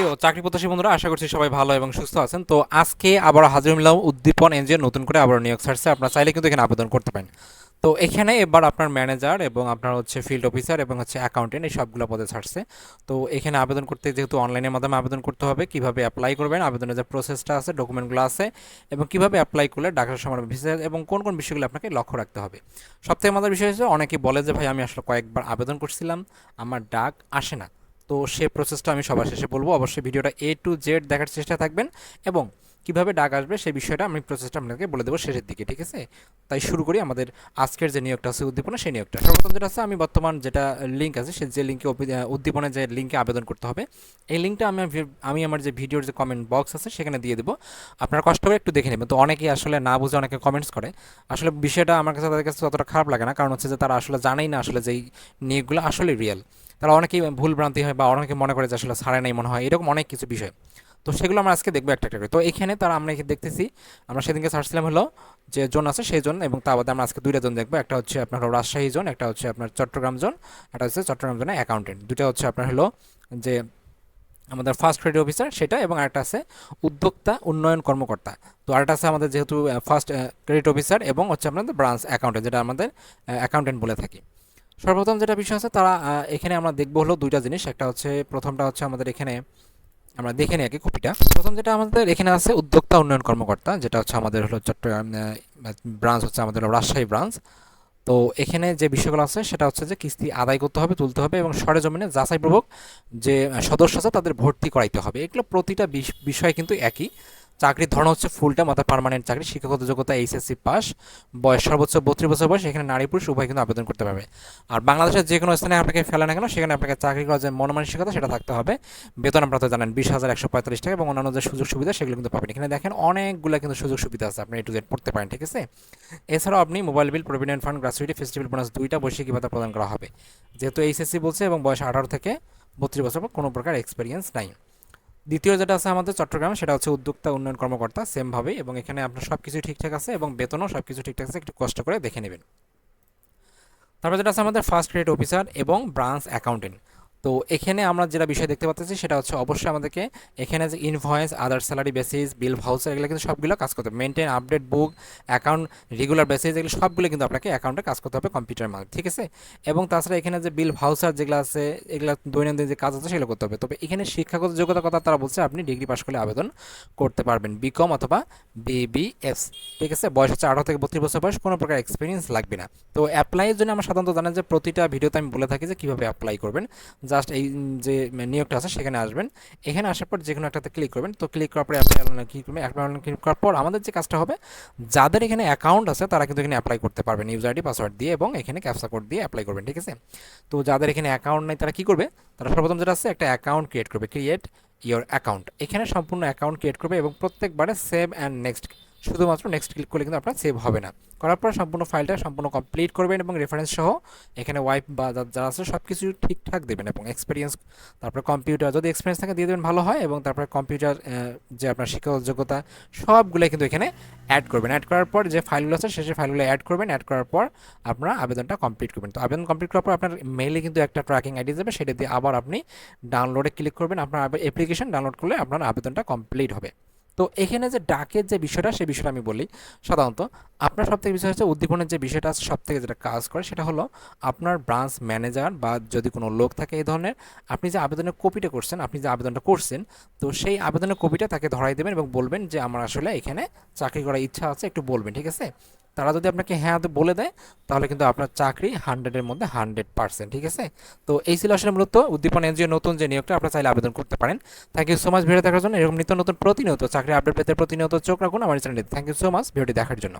প্রিয় চাকরি প্রত্যাশী বন্ধুরা, আশা করছি সবাই ভালো এবং সুস্থ আছেন। তো আজকে আবার হাজির মিলাম উদ্দীপন এনজিও নতুন করে আবার নিয়োগ ছাড়ছে আপনারা চাইলে কিন্তু এখানে আবেদন করতে পারেন। তো এখানে এবার আপনার ম্যানেজার এবং আপনার হচ্ছে ফিল্ড অফিসার এবং হচ্ছে অ্যাকাউন্টেন্ট এই সবগুলো পদে ছাড়ছে তো এখানে আবেদন করতে যেহেতু অনলাইনের মাধ্যমে আবেদন করতে হবে, কীভাবে অ্যাপ্লাই করবেন, আবেদনের যে প্রসেসটা আছে ডকুমেন্টগুলো আছে, এবং কীভাবে অ্যাপ্লাই করলে ডাকার সময় ভিসা এবং কোন কোন বিষয়গুলো আপনাকে লক্ষ্য রাখতে হবে। সবথেকে আমাদের বিষয় হচ্ছে, অনেকে বলে যে, ভাই, আমি আসলে কয়েকবার আবেদন করছিলাম, আমার ডাক আসে না। তো সে প্রসেসটা আমি সবার শেষে বলব। অবশ্যই ভিডিওটা এ টু জেড দেখার চেষ্টা থাকবেন এবং কীভাবে ডাক আসবে সেই বিষয়টা আমি প্রসেসটা আপনাকে বলে দেবো শেষের দিকে, ঠিক আছে? তাই শুরু করি আমাদের আজকের যে নিয়োগটা আছে, উদ্দীপনা, সেই নিয়োগটা। সর্বপ্রথম যেটা আছে, আমি বর্তমান যেটা লিঙ্ক আছে, সে যে লিঙ্কে উদ্দীপনের যে লিঙ্কে আবেদন করতে হবে, এই লিঙ্কটা আমি আমি আমার যে ভিডিওর যে কমেন্ট বক্স আছে, সেখানে দিয়ে দেবো। আপনার কষ্ট করে একটু দেখে নেবেন। তো অনেকেই আসলে না বুঝে অনেকে কমেন্টস করে। আসলে বিষয়টা আমার কাছে তাদের কাছে ততটা খারাপ লাগে না। কারণ হচ্ছে যে তারা আসলে জানেই না আসলে যে এই নিয়োগগুলো আসলে রিয়েল তারা অনেকেই ভুল ভ্রান্তি হয় বা অনেকে মনে করে যে আসলে ছাড়ে নাই মনে হয়, এরকম অনেক কিছু বিষয়। তো সেগুলো আমরা আজকে দেখব একটা একটা করে। তো এখানে তারা আমরা দেখতেছি, আমরা সেদিনকে ছাড়ছিলাম হলো যে জোন আছে সেই জোন এবং তা বাদে আমরা আজকে দুইটা জোন দেখব। একটা হচ্ছে আপনার রাজশাহী জোন, একটা হচ্ছে আপনার চট্টগ্রাম জোন, একটা হচ্ছে চট্টগ্রাম জোনে অ্যাকাউন্টেন্ট দুটা হচ্ছে আপনার হলো যে আমাদের ফার্স্ট ক্রেডিট অফিসার সেটা এবং আরেকটা আছে উদ্যোক্তা উন্নয়ন কর্মকর্তা। তো আরেকটা আছে আমাদের যেহেতু ফার্স্ট ক্রেডিট অফিসার এবং হচ্ছে আপনাদের ব্রাঞ্চ অ্যাকাউন্টেন্ট যেটা আমাদের অ্যাকাউন্টেন্ট বলে থাকি। সর্বপ্রথম যেটা বিষয় আছে, তারা এখানে আমরা দেখব হলো দুইটা জিনিস। একটা হচ্ছে, প্রথমটা হচ্ছে আমাদের এখানে, আমরা দেখে নিই আগে কপিটা। প্রথম যেটা আমাদের এখানে আছে, উদ্যোক্তা উন্নয়ন কর্মকর্তা, যেটা হচ্ছে আমাদের হলো চট্টগ্রাম ব্রাঞ্চ হচ্ছে আমাদের রাজশাহী ব্রাঞ্চ। তো এখানে যে বিষয়গুলো আছে, সেটা হচ্ছে যে কিস্তি আদায় করতে হবে, তুলতে হবে এবং সরেজমিনে যাচাইপূর্বক যে সদস্য আছে, তাদের ভর্তি করাইতে হবে। এগুলো প্রতিটা বিষ- বিষয় কিন্তু একই। চাকরির ধরন হচ্ছে ফুল টাইম অর্থাৎ পার্মানেন্ট চাকরি, শিক্ষাগত যোগ্যতা এইচএসসি পাস বয়স সর্বোচ্চ বত্রিশ বছর বয়স, এখানে নারী পুরুষ উভয় কিন্তু আবেদন করতে পারবে। আর বাংলাদেশের যে কোনো স্থানে আপনাকে ফেলে না কেন, সেখানে আপনাকে চাকরি করার যে মনমানসিকতা, সেটা থাকতে হবে। বেতন আপনারা তো জানেন, বিশ হাজার একশো পঁয়তাল্লিশ টাকা এবং অন্যান্য যে সুযোগ সুবিধা, সেগুলো কিন্তু পাবেন। এখানে দেখেন অনেকগুলো কিন্তু সুযোগ সুবিধা আছে, আপনি এ টু জেড পড়তে পারেন, ঠিক আছে? এছাড়াও আপনি mobile bill provident fund gratuity festival bonus দুইটা বৈশাখী ভাতা প্রদান করা হবে? যেহেতু এইচএসসি বলছে এবং বয়স আঠারো থেকে বত্রিশ বছর, কোনো প্রকার এক্সপিরিয়েন্স নাই। দ্বিতীয় যেটা আছে আমাদের চট্টগ্রাম, সেটা হচ্ছে উদ্যোক্তা উন্নয়ন কর্মকর্তা, সেমভাবেই, এবং এখানে আপনার সব কিছু ঠিকঠাক আছে এবং বেতনও সব কিছু ঠিকঠাক আছে, একটু কষ্ট করে দেখে নেবেন। তারপর যেটা আছে আমাদের ফার্স্ট ক্রেডিট অফিসার এবং ব্রাঞ্চ অ্যাকাউন্টেন্ট তো এখানে আমরা যেটা বিষয় দেখতে পাচ্ছি সেটা হচ্ছে অবশ্যই আমাদেরকে এখানে যে invoice other salary basis bill voucher এগুলো কিন্তু সবগুলো কাজ করতে হবে। Maintain update book account regular basis এগুলো সবগুলো কিন্তু আপনাকে অ্যাকাউন্টে কাজ করতে হবে কম্পিউটারের মাধ্যমে, ঠিক আছে? এবং তাছাড়া এখানে যে বিল ভাউচার যেগুলো আছে, এগুলো দৈনন্দিন যে কাজ আছে সেগুলো করতে হবে। তবে এখানে শিক্ষাগত যোগ্যতার কথা তারা বলছে আপনি ডিগ্রি পাশ করলে আবেদন করতে পারবেন বিকম অথবা বিবিএস ঠিক আছে? বয়স হচ্ছে আঠারো থেকে বত্রিশ বছর বয়স, কোনো প্রকার এক্সপিরিয়েন্স লাগবে না। তো অ্যাপ্লাইয়ের জন্য আমরা সাধারণত জানেন যে প্রতিটা ভিডিওতে আমি বলে থাকি যে কীভাবে অ্যাপ্লাই করবেন। জাস্ট এই যে নিয়োগটা আছে সেখানে আসবেন। এখানে আসার পর যে কোনো একটাতে ক্লিক করবেন। তো ক্লিক করার পরে অনলাইন ক্লিক করবেন? অ্যাপ্লাই ক্লিক করার পর আমাদের যে কাজটা হবে, যাদের এখানে অ্যাকাউন্ট আছে তারা কিন্তু এখানে অ্যাপ্লাই করতে পারবেন। ইউজার আইডি পাসওয়ার্ড দিয়ে এবং এখানে ক্যাপসা কোড দিয়ে অ্যাপ্লাই করবেন, ঠিক আছে? তো যাদের এখানে অ্যাকাউন্ট নাই তারা কী করবে? তারা সর্বপ্রথম যেটা আছে একটা অ্যাকাউন্ট ক্রিয়েট করবে। ক্রিয়েট ইয়োর অ্যাকাউন্ট এখানে সম্পূর্ণ অ্যাকাউন্ট ক্রিয়েট করবে এবং প্রত্যেকবারে সেভ অ্যান্ড নেক্সট শুধুমাত্র নেক্সট ক্লিক করলে কিন্তু আপনার সেভ হবে না। করার পর সম্পূর্ণ ফাইলটা সম্পূর্ণ কমপ্লিট করবেন এবং রেফারেন্স সহ এখানে ওয়াইপ বা যারা আছে সব কিছু ঠিকঠাক দেবেন এবং এক্সপিরিয়েন্স তারপরে কম্পিউটার যদি এক্সপিরিয়েন্স থাকে দিয়ে দেবেন, ভালো হয় এবং তারপরে কম্পিউটার যে আপনার শিক্ষাগত যোগ্যতা সবগুলো কিন্তু এখানে অ্যাড করবেন। অ্যাড করার পর যে ফাইলগুলো আছে সেই ফাইলগুলো অ্যাড করবেন। অ্যাড করার পর আপনারা আবেদনটা কমপ্লিট করবেন। তো আবেদন কমপ্লিট করার পর আপনার মেইলে কিন্তু একটা ট্র্যাকিং আইডি যাবে, সেটা দিয়ে আবার আপনি ডাউনলোডে ক্লিক করবেন। আপনার অ্যাপ্লিকেশন ডাউনলোড করলে আপনার আবেদনটা কমপ্লিট হবে। তো এখানে যে ডাকের যে বিষয়টা সেই বিষয়টা আমি বলি। সাধারণত আপনার সব থেকে বিষয় হচ্ছে উদ্দীপনের যে বিষয়টা সব থেকে যেটা কাজ করে, সেটা হলো আপনার ব্রাঞ্চ ম্যানেজার বা যদি কোনো লোক থাকে এই ধরনের, আপনি যে আবেদনের কপিটা করছেন, আপনি যে আবেদনটা করছেন, তো সেই আবেদনের কপিটা তাকে ধরাই দেবেন এবং বলবেন যে, আমার আসলে এখানে চাকরি করার ইচ্ছা আছে, একটু বলবেন। ঠিক আছে? তারা যদি আপনাকে হ্যাঁ বলে দেয়, তাহলে কিন্তু আপনার চাকরি হান্ড্রেডের মধ্যে হান্ড্রেড পার্সেন্ট ঠিক আছে? তো এই ছিল আসলে মূলত উদ্দীপন এনজিও নতুন যে নিয়োগটা, আপনার চাইলে আবেদন করতে পারেন। Thank you so much video দেখার জন্য। এরকম নিত্য নতুন প্রতিনিয়ত, চাকরি আপডেট পেতে প্রতিনিয়ত চোখ রাখুন আমার চ্যানেলে থ্যাংক ইউ সো মাচ ভিডিওটি দেখার জন্য।